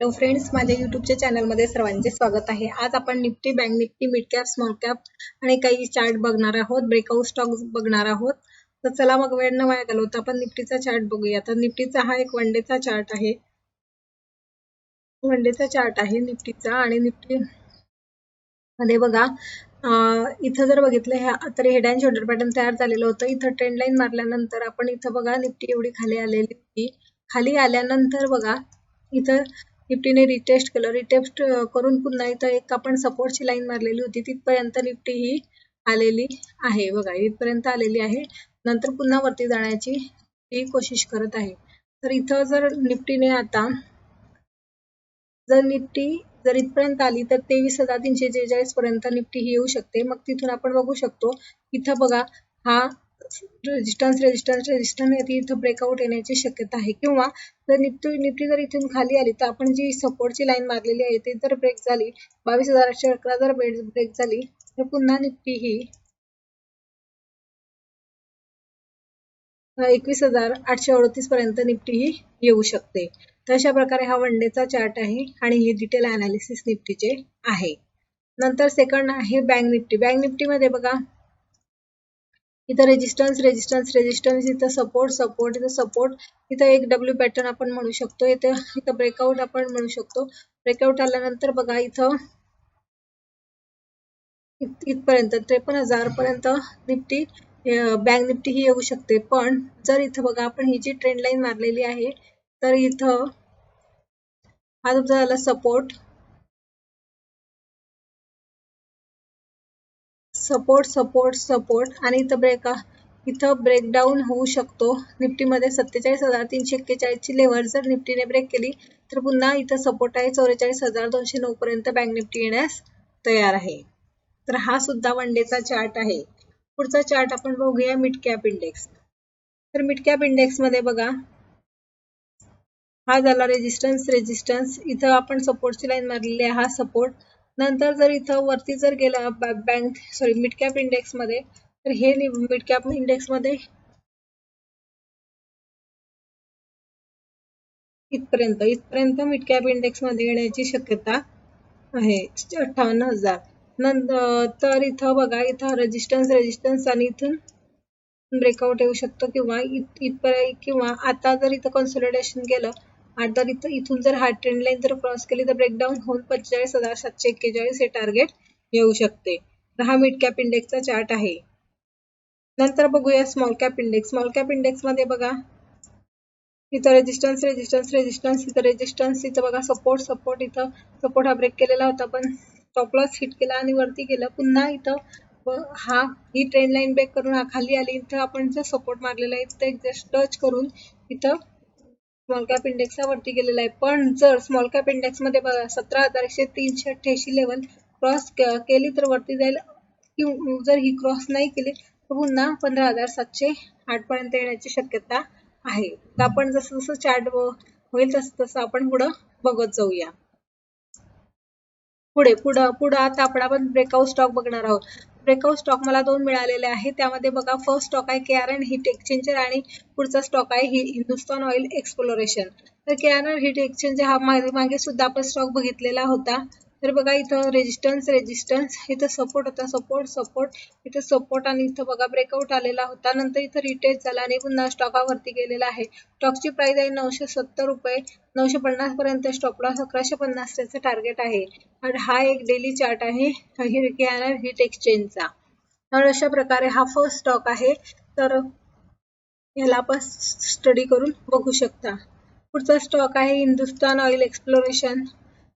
Hello friends माझ्या युट्यूबच्या चॅनलमध्ये सर्वांचे स्वागत आहे. आज आपण Nifty bank Nifty mid cap small cap आणि काही चार्ट बघणार आहोत ब्रेकआउट स्टॉक बघणार आहोत. तर चला मग वेळ न वाया घालवता आपण निफ्टीचा चार्ट बघूया. तर निफ्टीचा हा एक वन डेचा चार्ट आहे. वन डेचा चार्ट आहे निफ्टीचा आणि निफ्टी मध्ये बघा इथं जर बघितलं ह्या तर हेड अँड शोल्डर पॅटर्न तयार झालेलं होतं. इथं ट्रेंड लाईन मारल्यानंतर आपण इथं बघा निफ्टी एवढी खाली आलेली होती. खाली आल्यानंतर बघा इथं निफ्टीने रिटेस्ट केलं. रिटेस्ट करून पुन्हा इथं एक आपण सपोर्टची लाईन मारलेली होती. तिथपर्यंत निफ्टी ही आलेली आहे. बघा इथपर्यंत आलेली आहे. नंतर पुन्हा वरती जाण्याची ही कोशिश करत आहे. तर इथं जर निफ्टीने आता जर निफ्टी जर इथपर्यंत आली तर तेवीस हजार तीनशे जेचाळीस पर्यंत निफ्टी ही येऊ शकते. मग तिथून आपण बघू शकतो इथं बघा हा रेजिस्टन्स रेजिस्टन्स रेजिस्टन्स इथं ब्रेकआउट येण्याची शक्यता आहे. किंवा जर निफ्टी निफ्टी जर इथून खाली आली तर आपण जी सपोर्टची लाईन मारलेली आहे ती जर ब्रेक झाली बावीस हजार आठशे अकरा जर ब्रेक झाली तर पुन्हा निफ्टी ही एकवीस हजार आठशे अडतीस पर्यंत निफ्टी ही येऊ शकते. तर अशा प्रकारे हा वन डेचा चार्ट आहे आणि हे डिटेल अनालिसिस निफ्टीचे आहे. नंतर सेकंड आहे बँक निफ्टी बँक निफ्टीमध्ये बघा इथं रेजिस्टन्स रेजिस्टन्स रेजिस्टन्स इथं सपोर्ट सपोर्ट इथं सपोर्ट इथं एक डब्ल्यू पॅटर्न आपण म्हणू शकतो. इथं इथं ब्रेकआउट आपण म्हणू शकतो. ब्रेकआउट आल्यानंतर बघा इथं इथपर्यंत त्रेपन्न हजार पर्यंत निफ्टी बँक निफ्टी ही येऊ शकते. पण जर इथं बघा आपण ही जी ट्रेंड लाईन मारलेली आहे तर इथं हा तुमचा झाला सपोर्ट सपोर्ट सपोर्ट सपोर्ट आणि इथं ब्रेक इथं ब्रेकडाऊन होऊ शकतो. निफ्टीमध्ये सत्तेचाळीस हजार तीनशे एक्केचाळीसची लेवल जर निफ्टीने ब्रेक केली तर पुन्हा इथं सपोर्ट आहे चौवेचाळीस हजार दोनशे नऊ पर्यंत बँक निफ्टी येण्यास तयार आहे. तर हा सुद्धा वन डेचा चार्ट आहे. पुढचा चार्ट आपण बघूया मिड कॅप इंडेक्स तर मिड कॅप इंडेक्समध्ये बघा. हा झाला रेजिस्टन्स रेजिस्टन्स इथं आपण सपोर्टची लाईन मारलेली आहे. हा सपोर्ट नंतर जर इथं वरती जर गेला बँक सॉरी मिड कॅप इंडेक्समध्ये तर हे मिड कॅप इंडेक्समध्ये इथपर्यंत इथपर्यंत मिड कॅप इंडेक्समध्ये येण्याची शक्यता आहे. अठ्ठावन्न हजार. नंतर तर इथं बघा इथं रेजिस्टन्स रेजिस्टन्स आणि इथून ब्रेकआउट येऊ शकतो किंवा इथपर्यंत किंवा आता जर इथं कन्सोलिडेशन केलं आणि इथं इथून जर हा ट्रेंड लाईन जर क्रॉस केली तर ब्रेकडाऊन होऊन पंचेचाळीस हजार सातशे एक्केचाळीस हे टार्गेट येऊ शकते. तर हा मिड कॅप इंडेक्सचा चार्ट आहे. नंतर बघूया small cap index small cap इंडेक्समध्ये बघा. इथं रेजिस्टन्स रेजिस्टन्स रेजिस्टन्स इथं रेजिस्टन्स इथं बघा सपोर्ट सपोर्ट इथं. सपोर्ट हा ब्रेक केलेला होता पण टॉपलॉस हिट केला आणि वरती गेलं. पुन्हा इथं हा ही ट्रेंड लाईन ब्रेक करून हा खाली आली. इथं आपण जर सपोर्ट मारलेला आहे इथं एक जस्ट टच करून इथं स्मॉल कॅप इंडेक्सला वरती गेलेला आहे. पण जर स्मॉल कॅप इंडेक्समध्ये बघा सतरा हजार एकशे तीनशे अठ्ठ्याऐंशी लेवल क्रॉस केली तर वरती जाईल. जर ही क्रॉस नाही केली तर पुन्हा पंधरा हजार सातशे आठपर्यंत येण्याची शक्यता आहे. तर आपण जसं जसं चार्ट होईल तसं तसं आपण पुढं बघत जाऊया. पुढे पुढं पुढं आता आपण आपण ब्रेकआउट स्टॉक बघणार आहोत. ब्रेकआउट स्टॉक मला दोन मिळालेले आहे त्यामध्ये बघा फर्स्ट स्टॉक आहे K R N heat exchanger आणि पुढचा स्टॉक आहे हिंदुस्तान ऑइल एक्सप्लोरेशन तर K R N heat exchanger हा मागे सुद्धा आपण स्टॉक बघितलेला होता. तर बघा इथं रेजिस्टन्स रेजिस्टन्स इथं सपोर्ट होता सपोर्ट सपोर्ट इथं सपोर्ट आणि इथं बघा ब्रेकआउट आलेला होता. नंतर इथं रिटेस्ट झाला आणि पुन्हा स्टॉकावरती गेलेला आहे. स्टॉकची प्राइस आहे नऊशे सत्तर रुपये नऊशे पन्नास पर्यंत स्टॉपला अकराशे पन्नास त्याचं टार्गेट आहे. आणि हा एक डेली चार्ट आहे हिट एक्सचेंजचा तर अशा प्रकारे हा फर्स्ट स्टॉक आहे. तर ह्याला आपण स्टडी करून बघू शकता. पुढचा स्टॉक आहे हिंदुस्तान ऑइल एक्सप्लोरेशन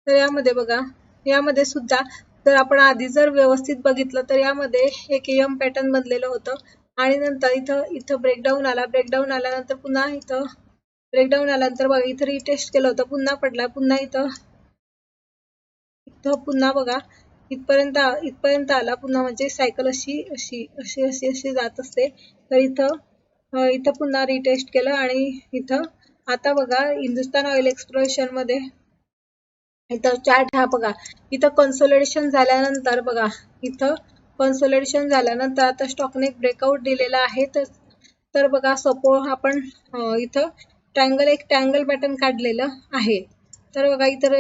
तर यामध्ये बघा यामध्ये सुद्धा जर आपण आधी जर व्यवस्थित बघितलं तर यामध्ये एक एम पॅटर्न बनलेलं होतं. आणि नंतर इथं इथं ब्रेकडाऊन आला. ब्रेकडाऊन आल्यानंतर पुन्हा इथं ब्रेकडाऊन आल्यानंतर बघा इथं रिटेस्ट केलं होतं. पुन्हा पडला. पुन्हा इथं इथं पुन्हा बघा इथपर्यंत इथपर्यंत आला. पुन्हा म्हणजे सायकल अशी अशी अशी अशी अशी जात असते. तर इथं इथं पुन्हा रिटेस्ट केलं आणि इथं आता बघा हिंदुस्तान ऑइल एक्सप्लोरेशनमध्ये इथं चार्ट हा बघा. इथं कन्सोलिडेशन झाल्यानंतर बघा इथं कन्सोलिडेशन झाल्यानंतर आता स्टॉकने ब्रेकआउट दिलेला आहे. तर बघा सपोज आपण इथं ट्रँगल एक ट्रँगल पॅटर्न काढलेलं आहे. तर बघा इथं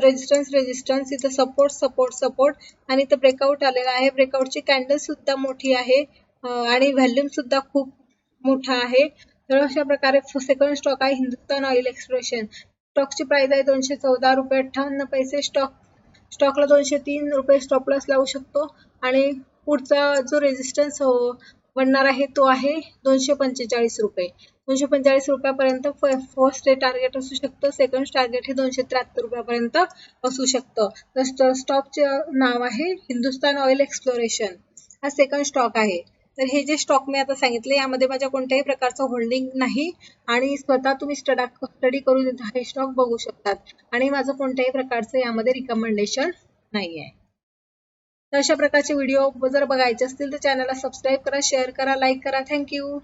रेजिस्टन्स रेजिस्टन्स इथं सपोर्ट सपोर्ट सपोर्ट आणि इथं ब्रेकआउट आलेला आहे. ब्रेकआउटची कॅन्डल सुद्धा मोठी आहे आणि व्हॅल्यूम सुद्धा खूप मोठा आहे. तर अशा प्रकारे सेकंड स्टॉक आहे हिंदुस्तान ऑइल एक्सप्रेशन स्टॉकची प्राइस आहे दोनशे चौदा रुपये. अठ्ठावन्न पैसे स्टॉक स्टॉकला दोनशे तीन रुपये स्टॉप लॉस लावू शकतो. आणि पुढचा जो रेजिस्टन्स हो, बनणार आहे तो आहे दोनशे पंचेचाळीस रुपये. दोनशे पंचेचाळीस रुपयापर्यंत फर्स्ट हे टार्गेट असू शकतं. सेकंड टार्गेट हे दोनशे त्र्याहत्तर रुपयापर्यंत असू शकतं. तर स्टॉकचे नाव आहे हिंदुस्तान ऑइल एक्सप्लोरेशन हा सेकंड स्टॉक आहे. तर हे जे स्टॉक मी आता सांगितले यामध्ये माझ्या कोणत्याही प्रकारचं होल्डिंग नाही आणि स्वतः तुम्ही स्टडा स्टडी करून हे स्टॉक बघू शकतात. आणि माझं कोणत्याही प्रकारचं यामध्ये रिकमेंडेशन नाही आहे तर अशा प्रकारचे व्हिडिओ जर बघायचे असतील तर चॅनलला सबस्क्राईब करा शेअर करा लाईक करा. थँक्यू